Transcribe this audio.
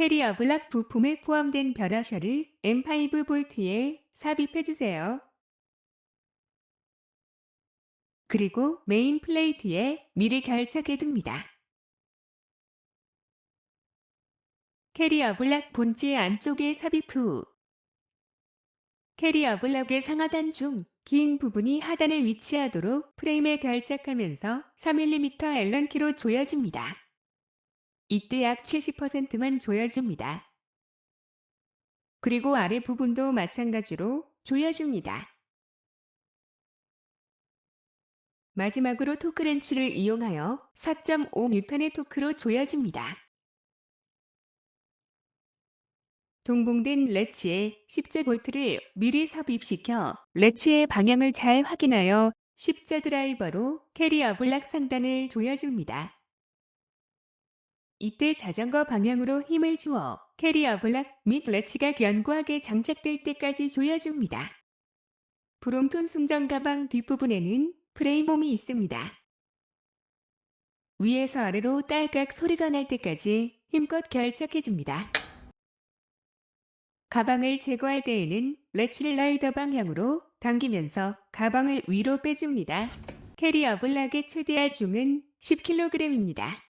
캐리어 블락 부품에 포함된 벼라셔를 M5 볼트에 삽입해주세요. 그리고 메인 플레이트에 미리 결착해둡니다. 캐리어 블락 본체 안쪽에 삽입 후 캐리어 블락의 상하단 중 긴 부분이 하단에 위치하도록 프레임에 결착하면서 3mm 앨런키로 조여줍니다. 이때 약 70%만 조여줍니다. 그리고 아래 부분도 마찬가지로 조여줍니다. 마지막으로 토크렌치를 이용하여 4.5뉴턴의 토크로 조여줍니다. 동봉된 레치에 십자 볼트를 미리 삽입시켜 레치의 방향을 잘 확인하여 십자 드라이버로 캐리어 블락 상단을 조여줍니다. 이때 자전거 방향으로 힘을 주어 캐리어 블락 및 레치가 견고하게 장착될 때까지 조여줍니다. 브롬톤 순정 가방 뒷부분에는 프레임홈이 있습니다. 위에서 아래로 딸깍 소리가 날 때까지 힘껏 결착해줍니다. 가방을 제거할 때에는 레치를 라이더 방향으로 당기면서 가방을 위로 빼줍니다. 캐리어 블락의 최대 하 중은 10kg입니다.